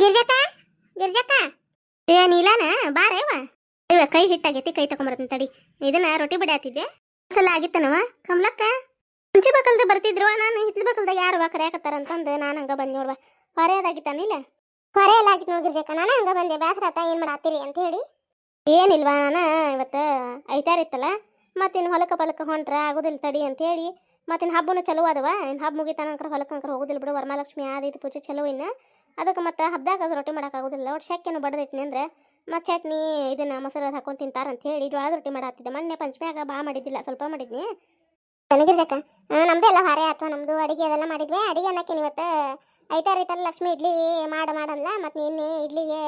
ಗಿರ್ಜಕ್ಕ? ಗಿರ್ಜಕ್ಕ? ಏ, ನೀಲಾನ ಬಾರೇವ ಇವ ಕೈ ಹಿಟ್ಟಾಗೈತಿ, ಕೈ ತಗೊಂಬರ್ತೀನಿ ತಡಿ. ಇದನ್ನ ರೊಟ್ಟಿ ಬಡಿ ಆತಿದ್ದೆ ಸಲ ಆಗಿತ್ತನವ? ಕಮಲಕ್ಕ? ಮುಂಚೆ ಬಕಲ್ದ ಬರ್ತಿದ್ರು ನಾನು, ಹಿತ್ಲ ಬಕಲ್ದಾಗ ಯಾರು ವಾ ಕರೆಯಾಕತ್ತಾರ ಅಂತಂದು ನಾನು ಹಂಗ ಬಂದ್ ನೋಡ್ವ. ಹೊರೆಯದಾಗಿತ್ತಾನಿಲ್ಲ ಹೊರೆ ಎಲ್ಲ ಆಗಿತ್ತು ನೋಡಿ ಗಿರ್ಜಕ್ಕ, ನಾನು ಹಂಗ ಬಂದೆ. ಬ್ಯಾಸರ ಆತ, ಏನ್ ಮಾಡಾತಿರಿ ಅಂತ ಹೇಳಿ. ಏನಿಲ್ವಾ ನಾನು ಇವತ್ತು ಐತಾರ ಇತ್ತಲ್ಲ? ಮತ್ತಿನ್ನು ಹೊಲಕ್ಕ ಪಲಕ್ಕ ಹೊಂಟ್ರ, ಆಗುದಿಲ್ಲ ತಡಿ ಅಂತ ಹೇಳಿ. ಮತ್ತಿನ್ನು ಹಬ್ಬನು ಚಲೋ ಅದವ ಇನ್ನು ಹಬ್ಬ ಮುಗಿತಾನಂಕರ ಹೊಲಕ್ಕೆ ಅಂಕರ ಹೋಗುದಿಲ್ಲ ಬಿಡು. ವರಮಹಾಲಕ್ಷ್ಮಿ ಆದೈತಿ ಪೂಜೆ ಚಲೋ ಇನ್ನ. ಅದಕ್ಕೆ ಮತ್ತೆ ಹಬ್ಬದಾಗ ಅದು ರೊಟ್ಟಿ ಮಾಡೋಕ್ಕಾಗೋದಿಲ್ಲ ಒಟ್ಟು ಶಕ್ಕೆನು ಬಡ್ದಿಟ್ನಿ ಅಂದರೆ ಮತ್ತು ಚಟ್ನಿ ಇದನ್ನು ಮೊಸರು ಹಾಕೊಂಡು ತಿಂತಾರೆ ಅಂತ ಹೇಳಿ ಜೋಳದ ರೊಟ್ಟಿ ಮಾಡಾತಿದ್ದೆ. ಮೊನ್ನೆ ಪಂಚಮ್ಯಾಗ ಭಾಳ ಮಾಡಿದ್ದಿಲ್ಲ, ಸ್ವಲ್ಪ ಮಾಡಿದ್ನಿ. ನನಗಿರ್ಜಕ್ಕ ನಮ್ದು ಎಲ್ಲ ಹಾರೆ ಅಥವಾ ನಮ್ಮದು ಅಡುಗೆ ಅದೆಲ್ಲ ಮಾಡಿದ್ವಿ. ಅಡುಗೆ ಅನ್ನಕ್ಕೆ ಇವತ್ತು ಐತಾರು ಐತಲ್ಲ ಲಕ್ಷ್ಮಿ ಇಡ್ಲಿ ಮಾಡ ಮಾಡಲ್ಲ ಮತ್ತು ನಿನ್ನೆ ಇಡ್ಲಿಗೆ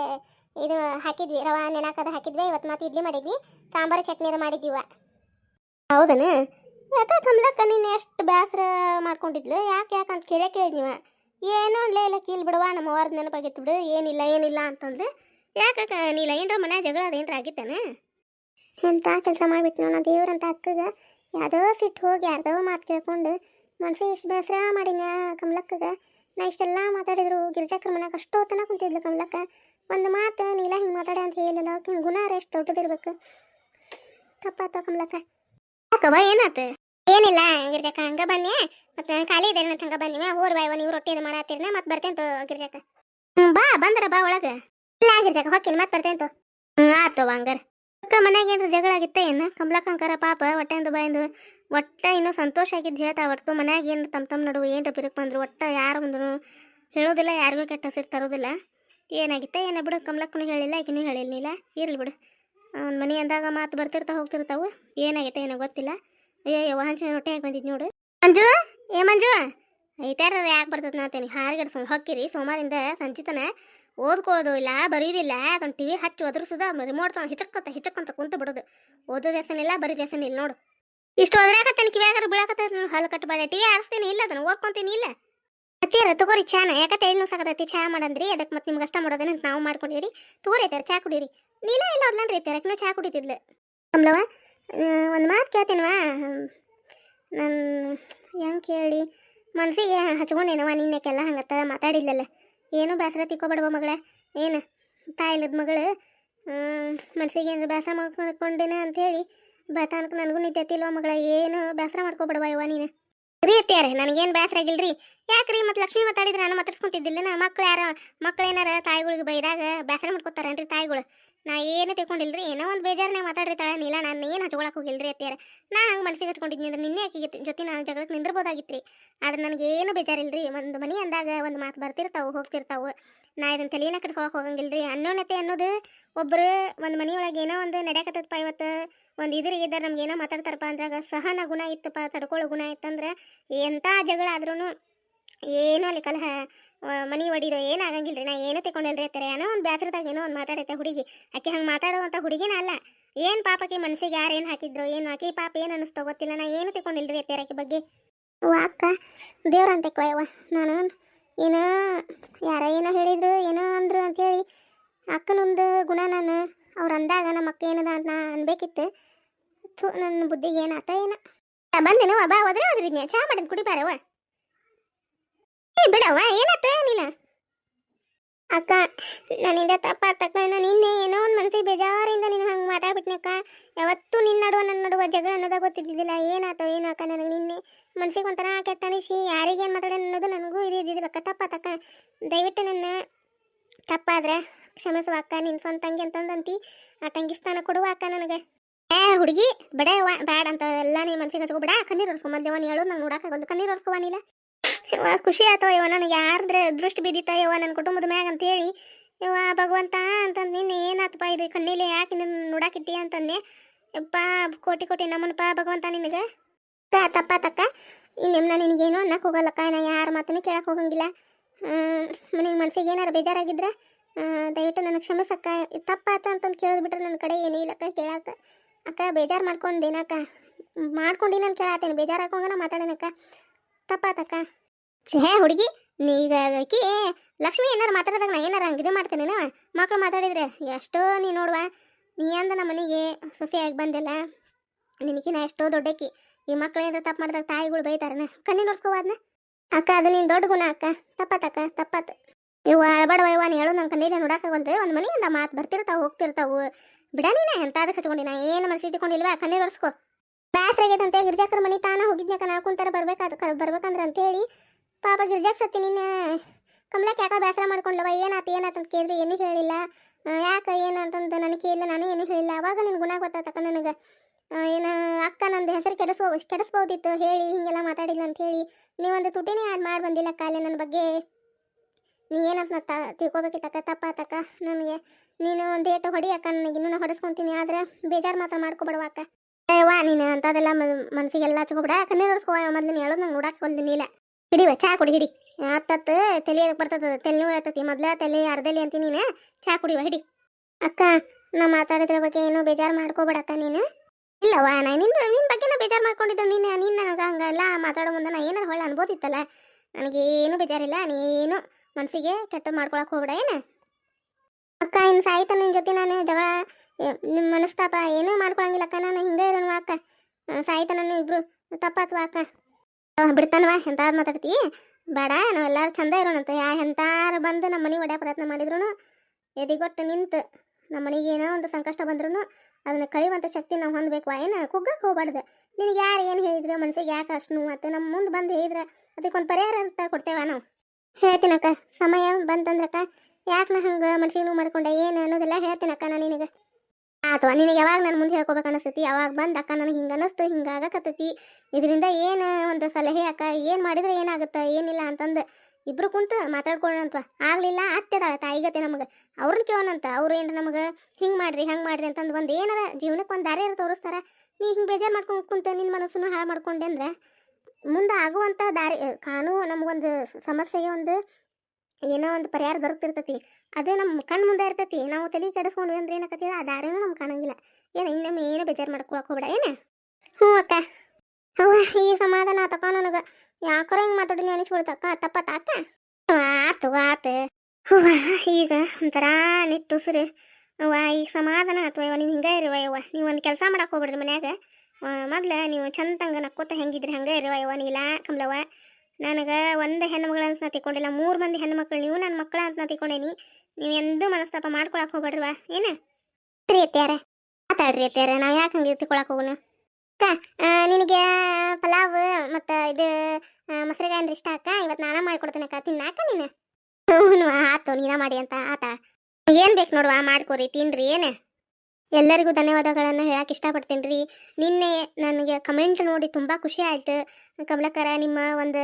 ಇದು ಹಾಕಿದ್ವಿ, ರವಾ ನೆನಾಕದ ಹಾಕಿದ್ವಿ. ಇವತ್ತು ಮತ್ತೆ ಇಡ್ಲಿ ಮಾಡಿದ್ವಿ. ಸಾಂಬಾರು ಚಟ್ನಿ ಅದು ಮಾಡಿದ್ದೀವ ಹೌದನ? ಯಾಕೆ ಕಮಲಕ್ಕ ನೀನು ಎಷ್ಟು ಬೇಸರ ಮಾಡ್ಕೊಂಡಿದ್ಲು? ಯಾಕೆ ಯಾಕೆ ಅಂತ ಕೇಳೇ ಕೇಳಿದ್ ನೀವ ಏನೋ ಇಲ್ಲೇ ಇಲ್ಲ ಕೀಲ್ ಬಿಡುವ ನಮ್ಮ ಅವ್ರ ನೆನಪಾಗಿತ್ತು ಬಿಡು ಏನಿಲ್ಲ ಏನಿಲ್ಲ ಅಂತಂದ್ರೆ ಯಾಕೆ ನೀಲ ಏನರ ಮನೆ ಜಗಳ ಅದೇನ್ರ ಆಗಿತ್ತಾನೆ? ಎಂತ ಕೆಲಸ ಮಾಡಿಬಿಟ್ಟು ನಾನು ದೇವ್ರಂತ ಅಕ್ಕಗ ಯಾವುದೋ ಸಿಟ್ಟು ಹೋಗಿ ಯಾರ್ದೋ ಮಾತು ಕೇಳ್ಕೊಂಡು ಮನ್ಸಿಗೆ ಇಷ್ಟು ಬೇಸರ ಮಾಡಿನ ಕಮಲಕ್ಕಗ ನಾ ಇಷ್ಟೆಲ್ಲ ಮಾತಾಡಿದ್ರು ಗಿರಿಜಾಕ್ರ ಮನ್ಯಾಗ ಅಷ್ಟೋ ತನಕ ಕುಂತಿದ್ಲು ಕಮಲಕ್ಕ ಒಂದು ಮಾತು ನೀಲ ಹಿಂಗೆ ಮಾತಾಡ ಅಂತ ಹೇಳಿಲ್ಲ ಆಕಿನ ಗುಣ ಎಷ್ಟು ದೊಡ್ಡದಿರ್ಬೇಕು. ತಪ್ಪಾತ ಕಮಲಕ್ಕ. ಯಾಕವ್ವ ಏನಾತ? ಏನಿಲ್ಲ, ಗಿರ್ಜಕ್ಕ, ಹಂಗ ಬನ್ನಿ. ಮತ್ತೆ ಖಾಲಿ ಇದೆ ಅಂತ ಹಂಗ ಬನ್ನಿ. ಊರ್ ಬಾಯ್ ನೀವು ರೊಟ್ಟಿ ಇದು ಮಾಡತ್ತೀರನ ಮತ್ತೆ ಬರ್ತೇಂತ ಗಿರ್ಜಕ್ಕ. ಹ್ಮ್, ಬಾ, ಬಂದ್ರ, ಬಾ ಒಳಗ. ಇಲ್ಲ ಗಿರ್ಜಕ್ಕ, ಹೊಕ್ಕಿನ, ಮತ್ತೆ ಬರ್ತೇಂತ ಹ್ಮ್, ಆತು ಹಂಗಾರ. ಅಕ್ಕ, ಮನ್ಯಾಗ ಏನ್ರ ಜಗಳ ಆಗಿತ್ತ ಏನ? ಕಮಲಕ್ಕಂಕರ ಪಾಪ ಹೊಟ್ಟೆಂದು ಬಾಯಿಂದ ಒಟ್ಟ ಇನ್ನೂ ಸಂತೋಷ ಆಗಿದ್ದು ಹೇಳ್ತಾ ಹೊರ್ತು ಮನ್ಯಾಗ ಏನು ತಮ್ಮ ತಮ್ಮ ನಡುವೆ ಏನ್ ಬಿರುಕು ಬಂದ್ರು, ಒಟ್ಟ ಯಾರು ಬಂದ್ರು ಹೇಳೋದಿಲ್ಲ, ಯಾರಿಗೂ ಕೆಟ್ಟ ಹಸಿರು ತರೋದಿಲ್ಲ. ಏನಾಗಿತ್ತ ಏನ ಬಿಡು ಕಮಲಕ್ಕನು ಹೇಳಿಲ್ಲ ಈಗಿನೂ ಹೇಳಿಲ್ಲ ಇರ್ಲಿ ಬಿಡು. ಅವ್ನ ಮನೆ ಅಂದಾಗ ಮಾತು ಬರ್ತಿರ್ತಾ ಹೋಗ್ತಿರ್ತಾವು. ಏನಾಗೈತೆ ಏನೋ ಗೊತ್ತಿಲ್ಲ. ಅಯ್ಯೋ ಹಂಚಿನ ರೊಟ್ಟಿ ಹಾಕಿ ಬಂದಿದ್ದು ನೋಡು? ಮಂಜು? ಏ, ಮಂಜು? ಐತಾರ ಯಾಕೆ ಬರ್ತದ ನಾತೇನಿ ಹಾರಿಗಡ್ಸ್ಕೊಂಡು ಹೊಕ್ಕಿರಿ. ಸೋಮವಾರಿಂದ ಸಂಚಿತನ ಓದ್ಕೊಳ್ಳೋದು ಇಲ್ಲ ಬರೀದಿಲ್ಲ ಅದೊಂದು ಟಿವಿ ಹಚ್ಚಿ ಒದರ್ಸುದ ರಿಮೋಟ್ ತೊಗೊಂಡು ಹಿಚಕ್ಕಂತ ಹಿಚಕ್ಕಂತ ಕುಂತು ಬಿಡೋದು. ಓದೋದು ಹೆಸನಿಲ್ಲ ಬರೀದ ಇಲ್ಲ ನೋಡು. ಇಷ್ಟು ಒದ್ರಾಕತ್ತೇನೆ ಕಿವ್ಯಾಗಾರ ಬೀಳಾಕತ್ತ ಹಲ್ಲು ಕಟ್ಟಬೇಡ ಟಿವಿ ಆರಿಸ್ತೀನಿ ಇಲ್ಲ ಅದನ್ನು, ಓದ್ಕೊಂತೀನಿ ಇಲ್ಲ. ಅತ್ತೀರ ತಗೋರಿ ಚಾನ ಯಾಕತ್ತೆ ಎಲ್ಲಿ ಸಾಕತೈತಿ ಚಾ ಮಾಡಂದ್ರಿ ಅದಕ್ಕೆ ಮತ್ತೆ ನಿಮ್ಗೆ ಕಷ್ಟ ಮಾಡೋದೇನೆ ಅಂತ ನಾವು ಮಾಡ್ಕೊಂಡಿರಿ ತಗೋರಿ ಚಾ ಕುಡೀರಿ. ನೀಲ ಇಲ್ಲ ಓದ್ಲನ್ರಿ ಐತಾರ ಚಾ ಕುಡಿತಿದ್ಲು. ಕಮಲವ ಒಂದು ಮಾತು ಕೇಳ್ತೀನವಾ? ನಾನು ಹೆಂಗೆ ಕೇಳಿ? ಮನಸ್ಸಿಗೆ ಹಚ್ಕೊಂಡೇನವ ನಿನ್ನೆಕ್ಕೆಲ್ಲ ಹಂಗತ್ತ ಮಾತಾಡಿಲ್ಲಲ್ಲ ಏನು ಬೇಸರ ತಿಕ್ಕೋಬೇಡವ ಮಗಳ. ಏನು ತಾಯಿಲದ ಮಗಳು? ಮನಸ್ಸಿಗೆ ಏನು ಬೇಸರ ಮಾಡ್ಕೊಂಡೇನ ಅಂಥೇಳಿ ಬತಾನಕ್ಕೆ ನನಗೂ ನಿದ್ದೆತ್ತಿಲ್ವ ಮಗಳ? ಏನು ಬೇಸರ ಮಾಡ್ಕೊಬೇಡವ ಇವ ನೀನು? ರೀ ಅತ್ಯಾರೆ ನನಗೇನು ಬೇಸರ ಯಾಕೆ ರೀ ಮತ್ತು ಲಕ್ಷ್ಮಿ ಮಾತಾಡಿದ್ರೆ ನಾನು ಮಾತಾಡ್ಸ್ಕೊಂತಿದ್ದಿಲ್ಲ ನಾ? ಮಕ್ಳು ಯಾರ ಮಕ್ಳು ಏನಾರ ತಾಯಿಗಳಿಗೆ ಬೈದಾಗ ಬೇಸರ ಮಾಡ್ಕೊತಾರೇನ್ರಿ ತಾಯಿಗಳು? ನಾ ಏನು ತಿಳ್ಕೊಂಡಿಲ್ರಿ, ಏನೋ ಒಂದು ಬೇಜಾರನಾಗ ಮಾತಾಡಿರ್ತಾಳೆ ನೀಲ ನಾನು ಏನು ಹಚ್ಕೊಳಕ್ಕೆ ಹೋಗಿಲ್ರಿ ಅತ್ಯಾರ ನಾ ಹಂಗೆ ಮನಸ್ಸಿಗೆ ಹಚ್ಕೊಂಡಿದ್ನಿ ಅಂದ್ರೆ ನಿನ್ನೆ ಆಕಿಗೆ ಜೊತೆ ನಾನು ಜಗಳಕ್ಕೆ ನಿಂದಿರ್ಬೋದಾಗಿತ್ತು ರೀ ಆದ್ರೆ ನನಗೆ ಏನು ಬೇಜಾರಿಲ್ರಿ, ಒಂದು ಮನೆ ಅಂದಾಗ ಒಂದು ಮಾತು ಬರ್ತಿರ್ತಾವೆ, ಹೋಗ್ತಿರ್ತಾವೆ. ನಾ ಇದನ್ನ ತಲೆನ ಹೋಗಂಗಿಲ್ಲ ಹೋಗಂಗಿಲ್ರಿ. ಅನ್ಯೋನ್ಯತೆ ಅನ್ನೋದು ಒಬ್ಬರು ಒಂದು ಮನೆಯೊಳಗೆ ಏನೋ ಒಂದು ನಡೆಯಕತ್ತದಪ್ಪ ಇವತ್ತು. ಒಂದು ಇದ್ರ ಇದ್ದಾರೆ ನಮ್ಗೆ ಏನೋ ಮಾತಾಡ್ತಾರಪ್ಪ ಅಂದ್ರಾಗ ಸಹನ ಗುಣ ಇತ್ತಪ್ಪ ತಡ್ಕೊಳ್ಳೋ ಗುಣ ಇತ್ತಂದ್ರೆ ಎಂಥ ಜಗಳ ಆದ್ರೂ ಏನೂ ಅಲ್ಲಿ ಕಲಹ ಮನಿ ಒಡಿದ ಏನು ಆಗಂಗಿಲ್ಲ ರೀ ನಾ ಏನೂ ತಿಳ್ಕೊಂಡಿಲ್ರಿ ಅತ್ತಾರೆ ಏನೋ ಒಂದು ಬೇಸರದಾಗ ಏನೋ ಒಂದು ಮಾತಾಡೈತೆ ಹುಡುಗಿ. ಆಕೆ ಹಂಗೆ ಮಾತಾಡುವಂಥ ಹುಡುಗಿನ ಅಲ್ಲ. ಏನು ಪಾಪಕ್ಕೆ ಮನಸ್ಸಿಗೆ ಯಾರು ಏನು ಹಾಕಿದ್ರು, ಏನು? ಆಕೆ ಪಾಪ ಏನು ಅನ್ನಿಸ್ತೋ ಗೊತ್ತಿಲ್ಲ. ನಾ ಏನು ತಕೊಂಡಿಲ್ರಿ ಅತ್ತಾರೆ ಆಕೆ ಬಗ್ಗೆ? ಓ, ಅಕ್ಕ ದೇವ್ರ ಅಂತ ನಾನು ಏನೋ, ಯಾರ ಏನೋ ಹೇಳಿದ್ರು, ಏನೋ ಅಂದ್ರು ಅಂತೇಳಿ ಅಕ್ಕನೊಂದು ಗುಣ ನಾನು. ಅವ್ರು ಅಂದಾಗ ನಮ್ಮ ಅಕ್ಕ ಏನದ ಅಂತ ನಾ ಅನ್ಬೇಕಿತ್ತು. ಥೂ, ನನ್ನ ಬುದ್ಧಿಗೆ ಏನಾತ ಏನ? ಬಂದೇನವ ಬಾ ಹೋದ್ರೆ ಹೋದ್ರಿದ್ನ ಚಾ ಮಾಡಿದ್ ಕುಡಿಬಾರವ ಏ ಬಿಡವ್ವ, ಏನಾತ ನೀನ? ಅಕ್ಕ, ನನ್ನಿಂದ ತಪ್ಪಾತಕ್ಕ ನಾನು ನಿನ್ನೆ ಏನೋ ಒಂದು ಮನಸ್ಸಿಗೆ ಬೇಜಾರಿಂದ ನೀನು ಹಂಗೆ ಮಾತಾಡ್ಬಿಟ್ನಕ್ಕ ಯಾವತ್ತೂ ನಿನ್ನ ನಡುವ ನನ್ನ ನಡುವ ಜಗಳ ಅನ್ನೋದ ಗೊತ್ತಿದ್ದಿದ್ದಿಲ್ಲ. ಏನಾತೋ, ಏನೋ ಅಕ್ಕ ನನಗೆ ನಿನ್ನೆ ಮನಸ್ಸಿಗೆ ಒಂಥರ ಕೆಟ್ಟ ಅನಿಸಿ, ಯಾರಿಗೆ ಏನು ಮಾತಾಡೋಣ ಅನ್ನೋದು ನನಗೂ ಇದು ತಪ್ಪ ತಪ್ಪಾತಕ್ಕ? ದಯವಿಟ್ಟು ನನ್ನ ತಪ್ಪಾದ್ರೆ ಕ್ಷಮಿಸುವ ಅಕ್ಕ ನಿನ್ನ ಸ್ವಂತ ತಂಗಿ ಅಂತಂದಂತಿ, ಆ ತಂಗಿ ಸ್ಥಾನ ಕೊಡುವ ಅಕ್ಕ ನನಗೆ. ಏ, ಹುಡುಗಿ ಬಡ ಬ್ಯಾಡ ಅಂತ ಎಲ್ಲ ನೀನು ಮನಸ್ಸಿಗೆ ಹಚ್ಕೋಬೇಡ ಬಿಡ, ಕಣ್ಣೀರು ಒರ್ಸ್ಕೊಂಬಂದೇವ ನೀ ಹೇಳೋದು ನಂಗೆ ನೋಡೋಕ್ಕಾಗಲ್ದು ಕಣ್ಣೀರು ಒರ್ಸ್ಕೊವ ಯವ್ವ, ಖುಷಿ ಆತವ ಇವ ನನಗೆ. ಯಾರ್ದ್ರೆ ದೃಷ್ಟಿ ಬಿದ್ದಿತ್ತ ಇವ ನನ್ನ ಕುಟುಂಬದ ಮ್ಯಾಗ ಅಂತೇಳಿ. ಇವ ಭಗವಂತ ಅಂತಂದು ನಿನ್ನೆ ಏನಾತಪ್ಪ ಇದು ಕಣ್ಣಿಲೆ ಯಾಕೆ ನಿನ್ನ ನೋಡಾಕಿಟ್ಟಿ ಅಂತಂದೆ. ಯಪ್ಪ, ಕೋಟಿ ಕೋಟಿ ನಮ್ಮನಪ್ಪ ಭಗವಂತ ನಿನಗೆ. ತಪ್ಪ, ತಕ್ಕ. ಇನ್ನೆಮ್ನ ನಿನಗೇನು ಅನ್ನಕ್ಕೆ ಹೋಗಲ್ಲಕ್ಕ, ನಾ ಯಾರ ಮಾತನ್ನು ಕೇಳಕ್ಕೆ ಹೋಗಂಗಿಲ್ಲ. ನಿನಗೆ ಮನ್ಸಿಗೆ ಏನಾರು ಬೇಜಾರಾಗಿದ್ರೆ ದಯವಿಟ್ಟು ನನಗೆ ಕ್ಷಮಿಸಕ್ಕ. ತಪ್ಪಾತ ಅಂತಂದು ಕೇಳಿದ್ಬಿಟ್ರೆ ನನ್ನ ಕಡೆ ಏನೂ ಇಲ್ಲಕ್ಕ ಕೇಳಕ್ಕ ಅಕ್ಕ, ಬೇಜಾರು ಮಾಡ್ಕೊಂಡೇನಕ್ಕ? ಮಾಡ್ಕೊಂಡು ನಾನು ಕೇಳತ್ತೇನೆ ಬೇಜಾರು ಹಾಕೋಂಗನ ಮಾತಾಡೇನಕ್ಕ? ತಪ್ಪಾತಕ್ಕ? ಛೇ, ಹುಡುಗಿ ನೀಗ ಆಕಿ ಲಕ್ಷ್ಮಿ ಏನಾರು ಮಾತಾಡಿದಾಗ ನಾ ಏನಾರು ಹಂಗಿದೆ ಮಾಡ್ತೇನೆ ನಾ ಮಕ್ಳು ಮಾತಾಡಿದ್ರೆ ಎಷ್ಟೋ ನೀ ನೋಡುವ, ನೀ ಅಂದ ನಮ್ಮ ಮನೆಗೆ ಸೊಸೆಯಾಗಿ ಬಂದಿಲ್ಲ ನಿನಗಿನ ಎಷ್ಟೋ ದೊಡ್ಡಕ್ಕಿ, ಈ ಮಕ್ಳು ಏನಾರು ತಪ್ಪು ಮಾಡಿದಾಗ ತಾಯಿಗಳು ಬೈತಾರನ? ಕಣ್ಣಿ ನೋಡ್ಸ್ಕೋ ಅಕ್ಕ, ಅದು ನೀನು ದೊಡ್ಡ ಗುಣ ಅಕ್ಕ. ತಪ್ಪತ್ತಕ್ಕ ತಪ್ಪಾತು. ಇವು ಅಳಬಾಡ ಇವ ನೀ ಹೇಳು ನಂಗೆ ಕಣ್ಣೀರ ನೋಡಕ್ಕಾಗಲ್ದೆ. ಒಂದು ಮನೆಯಿಂದ ಮಾತು ಬರ್ತಿರ್ತಾವ, ಹೋಗ್ತಿರ್ತಾವು. ಬಿಡ ನೀನ ಎಂತ ಅದಕ್ಕೆ ನಾ ಏನು ಮನಸ್ಸಿಗೆ ತಿಳ್ಕೊಂಡಿಲ್ವಾ ಕಣ್ಣೀರು ಒರೆಸ್ಕೋ. ಬ್ಯಾಸ್ರ ಗಿರಿಜಾಕರ ಮನೆ ತಾನ ಹೋಗಿದ್ನ್ಯಾಕ ನಾ ಕುಂತಾರ ಬರ್ಬೇಕಾದ ಬರ್ಬೇಕಂದ್ರೆ ಅಂತೇಳಿ ಪಾಪ ಗಿರ್ಜಾಕ್ ಸತ್ತಿ ನಿನ್ನ ಕಮಲಕ್ಕೆ ಯಾಕೋ ಬೇಸರ ಮಾಡ್ಕೊಂಡ್ಲವ, ಏನಾತ ಏನಾತ ಅಂತ ಕೇಳಿದ್ರೆ ಏನೂ ಹೇಳಿಲ್ಲ. ಯಾಕೆ ಏನಂತಂದು ನನಗೆ ಕೇಳಿಲ್ಲ, ನಾನು ಏನೂ ಹೇಳಿಲ್ಲ. ಅವಾಗ ನಿನ್ನ ಗುಣ ಗೊತ್ತಾತಕ್ಕ ನನಗೆ. ಏನು, ಅಕ್ಕ ನಂದು ಹೆಸರು ಕೆಡಿಸ್ಬೋ, ಕೆಡಿಸ್ಬೋದಿತ್ತು, ಹೇಳಿ, ಹಿಂಗೆಲ್ಲ ಮಾತಾಡಿದ್ನ ಅಂತ ಹೇಳಿ. ನೀವೊಂದು ತುಟಿನೇ ಆಡ್ ಮಾಡಿ ಬಂದಿಲ್ಲ ಕಾಲೆ ನನ್ನ ಬಗ್ಗೆ. ನೀ ಏನಂತ ತ, ತಿಳ್ಕೊಬೇಕಿತ್ತಕ್ಕ, ತಪ್ಪಾತಕ್ಕ ನನಗೆ. ನೀನು ಒಂದು ಏಟು ಹೊಡಿ ಅಕ್ಕ, ನನಗೆ ಇನ್ನೂ ಹೊಡೆಸ್ಕೊತೀನಿ, ಆದ್ರೆ ಬೇಜಾರು ಮಾತ್ರ ಮಾಡ್ಕೊಬಿಡುವ ಅಕ್ಕ. ವಾ ನೀನು ಅಂತದೆಲ್ಲ ಮನಸ್ಸಿಗೆಲ್ಲ ಹಚ್ಕೊಬಿಡ. ಕಣ್ಣೀರು ಹೊಡ್ಸ್ಕೋ ಮೊದಲು ಹೇಳೋದು ನಂಗೆ ನೋಡಕ್ಕೆ ಬಂದಿನಿಲ್ಲ ಹಿಡಿವ ಚಾ ಕುಡಿ, ಹಿಡಿ. ಹತ್ತತ್ತು, ತಲೆ ಬರ್ತದ? ತಲೆ ಹೇಳ್ತತಿ ಮೊದ್ಲ ತಲೆ ಅರ್ಧಲಿ ಅಂತೀನಿ ನೀನು? ಚಾ ಕುಡಿವ ಹಿಡಿ. ಅಕ್ಕ, ನಾ ಮಾತಾಡಿದ್ರ ಬಗ್ಗೆ ಏನೋ ಬೇಜಾರು ಮಾಡ್ಕೋಬೇಡಕ್ಕ ನೀನು. ಇಲ್ಲವ್ವ, ನಾ ನಿನ್ನ ನಿನ್ನ ನಾ ಬೇಜಾರು ಮಾಡ್ಕೊಂಡಿದ್ದೆ ನೀನು ನೀನು ನನಗೆ ಹಂಗೆಲ್ಲ. ಮಾತಾಡೋ ಮುಂದೆ ನಾ ಏನಾರು ಹೊಳ್ಳ ಅನ್ಬೋದಿತ್ತಲ್ಲ ನನಗೇನು ಬೇಜಾರಿಲ್ಲ. ನೀನು ಮನಸ್ಸಿಗೆ ಕೆಟ್ಟ ಮಾಡ್ಕೊಳಕ್ ಹೋಗ್ಬೇಡ, ಏನು? ಅಕ್ಕ ಇನ್ನು ಸಾಯ್ತ ನಿನ್ನ ಜೊತೆ ನಾನು ಜಗಳ ನಿಮ್ಮ ಮನಸ್ತಾಪ ಏನೂ ಮಾಡ್ಕೊಳಂಗಿಲ್ಲ ಅಕ್ಕ ನಾನು. ಹಿಂಗೆ ಇರೋಣ ಅಕ್ಕ. ಸಾಯ್ತ ನಾನು ಇಬ್ರು. ತಪ್ಪಾತ್ವಾ ಅಕ್ಕ? ಬಿಡ್ತಾನವ ಎಂತ ಮಾತಾಡ್ತಿ? ಬೇಡ, ನಾವು ಎಲ್ಲಾರು ಚಂದ ಇರೋಣಂತ. ಯಾ, ಎಂತಾರು ಬಂದು ನಮ್ಮ ಮನೆ ಒಡೆಯ ಪ್ರಯತ್ನ ಮಾಡಿದ್ರು ಎದಿಗೊಟ್ಟು ನಿಂತು ನಮ್ಮ ಮನೆಗೆ ಏನೋ ಒಂದು ಸಂಕಷ್ಟ ಬಂದ್ರು ಅದನ್ನ ಕಳೆಯುವಂಥ ಶಕ್ತಿ ನಾವು ಹೊಂದಬೇಕು ಏನು ಕುಗ್ಗಕ್ಕೆ ಹೋಗ್ಬಾರ್ದು ನಿನಗೆ ಯಾರು ಏನು ಹೇಳಿದ್ರೆ ಮನಸ್ಸಿಗೆ ಯಾಕೆ ಅಷ್ಟು ನೋವು? ಮತ್ತು ನಮ್ಮ ಮುಂದೆ ಬಂದು ಹೇಳಿದ್ರೆ ಅದಕ್ಕೊಂದು ಪರಿಹಾರ ಅಂತ ಕೊಡ್ತೇವ ನಾವು. ಹೇಳ್ತೀನಕ್ಕ, ಸಮಯ ಬಂತಂದ್ರಕ್ಕ, ಯಾಕೆ ನಾ ಹಂಗೆ ಮನ್ಸಿಗೆ ನೋವು ಮಾಡ್ಕೊಂಡೆ? ಏನು ಅನ್ನೋದೆಲ್ಲ ಹೇಳ್ತೀನಕ್ಕ ನಾನು ನಿನಗೆ. ಅಥವಾ ನಿನಗೆ ಯಾವಾಗ ನಾನು ಮುಂದೆ ಹೇಳ್ಕೊಬೇಕು ಅನಿಸ್ತೈತಿ ಯಾವಾಗ ಬಂದು ಅಕ್ಕ ನನಗೆ ಹಿಂಗೆ ಅನಿಸ್ತು ಹಿಂಗೆ ಆಗಕತ್ತೈತಿ. ಇದರಿಂದ ಏನು ಒಂದು ಸಲಹೆ ಅಕ್ಕ, ಏನು ಮಾಡಿದ್ರೆ ಏನಾಗುತ್ತೆ, ಏನಿಲ್ಲ ಅಂತಂದು ಇಬ್ರು ಕುಂತು ಮಾತಾಡ್ಕೊಳ್ಳೋಣಂತ ಆಗಲಿಲ್ಲ ಅತ್ತೆದ ತಾಯಿಗತೆ ನಮಗೆ. ಅವ್ರನ್ನ ಕೇಳೋಣಂತ. ಅವ್ರು ಏನು ನಮಗೆ ಹಿಂಗೆ ಮಾಡ್ರಿ, ಹಂಗೆ ಮಾಡ್ರಿ ಅಂತಂದು ಒಂದು ಏನಾರ ಜೀವನಕ್ಕೆ ಒಂದು ದಾರಿ ತೋರಿಸ್ತಾರೆ. ನೀ ಹಿಂಗೆ ಬೇಜಾರು ಮಾಡ್ಕೊಂಡು ಕುಂತ ನಿನ್ನ ಮನಸ್ಸನ್ನು ಹಾಳು ಮಾಡ್ಕೊಂಡೆ ಅಂದ್ರೆ ಮುಂದೆ ಆಗುವಂಥ ದಾರಿ ಕಾನೂ ನಮಗೊಂದು ಸಮಸ್ಯೆಗೆ ಒಂದು ಏನೋ ಒಂದು ಪರಿಹಾರ ದೊರಕ್ತಿರ್ತೈತಿ. ಅದೇ ನಮ್ಮ ಕಣ್ಣು ಮುಂದೆ ಇರ್ತೈತಿ. ನಾವು ತಲೆ ಕೆಡಿಸ್ಕೊಂಡ್ವಿ ಅಂದ್ರೆ ಏನಾಕತ್ತೀವಿ ಆ ದಾರಿನೂ ನಮ್ಗೆ ಕಾಣಂಗಿಲ್ಲ. ಏನು ಇನ್ನೊಮ್ಮೆ ಏನು ಬೇಜಾರು ಮಾಡ್ಕೊಳಕ್ ಹೋಗ್ಬೇಡ. ಏನು? ಹ್ಞೂ ಅಕ್ಕ. ಅವ್ವ ಈ ಸಮಾಧಾನ ಆತಕ್ಕ ನನಗೆ. ಯಾಕೋ ಹಿಂಗೆ ಮಾತಾಡಿದ್ನಿ ಅನಿಸ್ಬಿಡ್ತಕ್ಕ ತಪ್ಪತ್ತ ಅಕ್ಕ? ಆತು ಆತು. ಹೂವ ಈಗ ಒಂಥರ ನಿಟ್ಟುಸ್ರಿ ಅವ್ವ, ಈಗ ಸಮಾಧಾನ ಆತು ಯವ್ವ. ನೀವು ಹಿಂಗೆ ಇರುವ ಯವ್ವ. ನೀವು ಒಂದು ಕೆಲಸ ಮಾಡಕ್ಕೆ ಹೋಗ್ಬಿಡ್ರಿ ಮನ್ಯಾಗ. ಮೊದ್ಲು ನೀವು ಚಂದಂಗ ನಕ್ಕೋತ ಹೆಂಗಿದ್ರಿ ಹಂಗೆ ಇರುವ ಯವ್ವ. ನೀಲಾ, ಕಮಲವ್ವ. ನನಗೆ ಒಂದು ಹೆಣ್ಮಗಳು ಅಂತ ನಾ ತಿಳ್ಕೊಂಡಿಲ್ಲ, ಮೂರು ಮಂದಿ ಹೆಣ್ಮಕ್ಳು ನೀವು ನನ್ನ ಮಕ್ಕಳ ಅಂತ ನಾ ನೀವು ಎಂದೂ ಮನಸ್ತಾಪ ಮಾಡ್ಕೊಳಕ್ಕೆ ಹೋಗ್ಬೇಡ್ರಿವ ಏನು? ರೀ ಅತ್ಯಾರ ಮಾತಾಡ್ರಿ ಅತ್ಯಾರ ನಾವು ಯಾಕೆ ಹಂಗೆ ತಿಳ್ಕೊಳಕ್ಕೆ ಹೋಗೋಣ ಅಕ್ಕ ನಿನಗೆ ಪಲಾವ್ ಮತ್ತು ಇದು ಮೊಸರುಗಾಯಿ ಅಂದ್ರೆ ಇಷ್ಟ ಅಕ್ಕ? ಇವತ್ತು ನಾನ ಮಾಡ್ಕೊಡ್ತೀನಿ ಅಕ್ಕ ತಿನ್ನಾಕ ನೀನು? ಹ್ಞೂ ಆತು, ನೀನ ಮಾಡಿ ಅಂತ, ಆತ. ಏನು ಬೇಕು ನೋಡುವ, ಮಾಡ್ಕೊರಿ, ತಿನ್ರಿ, ಏನು? ಎಲ್ಲರಿಗೂ ಧನ್ಯವಾದಗಳನ್ನು ಹೇಳಕ್ಕೆ ಇಷ್ಟಪಡ್ತೀನಿ ರೀ ನಿನ್ನೆ ನನಗೆ ಕಮೆಂಟ್ ನೋಡಿ ತುಂಬ ಖುಷಿ ಆಯ್ತು. ಕಮಲಕರ, ನಿಮ್ಮ ಒಂದು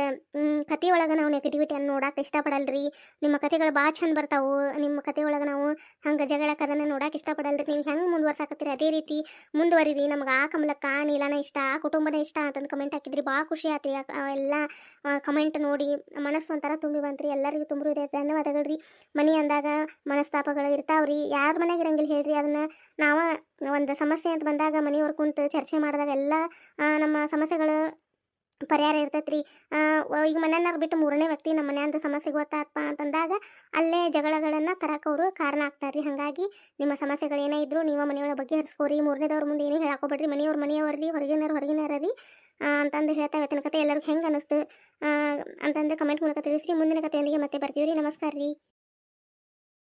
ಕತೆ ಒಳಗೆ ನಾವು ನೆಗೆಟಿವಿಟಿಯನ್ನು ನೋಡಕ್ಕೆ ಇಷ್ಟಪಡಲ್ರಿ. ನಿಮ್ಮ ಕತೆಗಳು ಭಾಳ ಚಂದ ಬರ್ತಾವು. ನಿಮ್ಮ ಕತೆ ಒಳಗೆ ನಾವು ಹಂಗೆ ಜಗಳಕ್ಕೆ ಅದನ್ನು ನೋಡಕ್ಕೆ ಇಷ್ಟಪಡಲ್ರಿ. ನೀವು ಹೆಂಗೆ ಮುಂದುವರ್ಸಾಕತ್ತೀರಿ ಅದೇ ರೀತಿ ಮುಂದುವರಿರಿ. ನಮ್ಗೆ ಆ ಕಮಲಕ್ಕ ನೀಲನ ಇಷ್ಟ, ಆ ಕುಟುಂಬನ ಇಷ್ಟ ಅಂತಂದು ಕಮೆಂಟ್ ಹಾಕಿದ್ರಿ. ಭಾಳ ಖುಷಿ ಆಯ್ತು ಎಲ್ಲ ಕಮೆಂಟ್ ನೋಡಿ ಮನಸ್ಸು ಒಂಥರ ತುಂಬಿ ಬಂತ್ರಿ. ಎಲ್ಲರಿಗೂ ತುಂಬ ಇದೆ. ಧನ್ಯವಾದಗಳು ರೀ ಮನೆ ಅಂದಾಗ ಮನಸ್ತಾಪಗಳು ಇರ್ತಾವ್ರಿ. ಯಾರ ಮನೆಗೆ ಇರಂಗಿಲ್ಲ ಹೇಳ್ರಿ ಅದನ್ನ. ನಾವು ಒಂದು ಸಮಸ್ಯೆ ಅಂತ ಬಂದಾಗ ಮನೆಯವ್ರು ಕುಂತು ಚರ್ಚೆ ಮಾಡಿದಾಗ ಎಲ್ಲ ನಮ್ಮ ಸಮಸ್ಯೆಗಳು ಪರಿಹಾರ ಇರ್ತೈತ್ರಿ. ಈಗ ಮನೆಯವ್ರು ಬಿಟ್ಟು ಮೂರನೇ ವ್ಯಕ್ತಿ ನಮ್ಮ ಮನೆಯಂತ ಸಮಸ್ಯೆ ಗೊತ್ತಾತ್ಪ ಅಂತಂದಾಗ ಅಲ್ಲೇ ಜಗಳಗಳನ್ನು ಅವರು ಕಾರಣ ಆಗ್ತಾರ್ರಿ. ಹಾಗಾಗಿ ನಿಮ್ಮ ಸಮಸ್ಯೆಗಳು ಏನೇ ಇದ್ರು ನೀವು ಮನೆಯೊಳ ಬಗ್ಗೆ ಹರಿಸ್ಕೋರಿ ಮೂರನೇದವ್ರ ಮುಂದೆ ಏನೂ ಹೇಳಾಕೋಬೇಡ್ರಿ. ಮನೆಯವ್ರ ಮನೆಯವ್ರಿ ಹೊರಗಿನವ್ರು ಹೊರಗಿನಾರ ರೀ ಅಂತಂದು ಹೇಳ್ತಾ ಇವತ್ತಿನ ಕತೆ ಎಲ್ಲರಿಗೂ ಹೆಂಗೆ ಅನ್ನಿಸ್ತು ಅಂತಂದು ಕಮೆಂಟ್ ಮೂಲಕ ತಿಳಿಸ್ರಿ. ಮುಂದಿನ ಕಥೆಯೊಂದಿಗೆ ಮತ್ತೆ ಬರ್ತೀವಿ ರೀ ನಮಸ್ಕಾರ ರೀ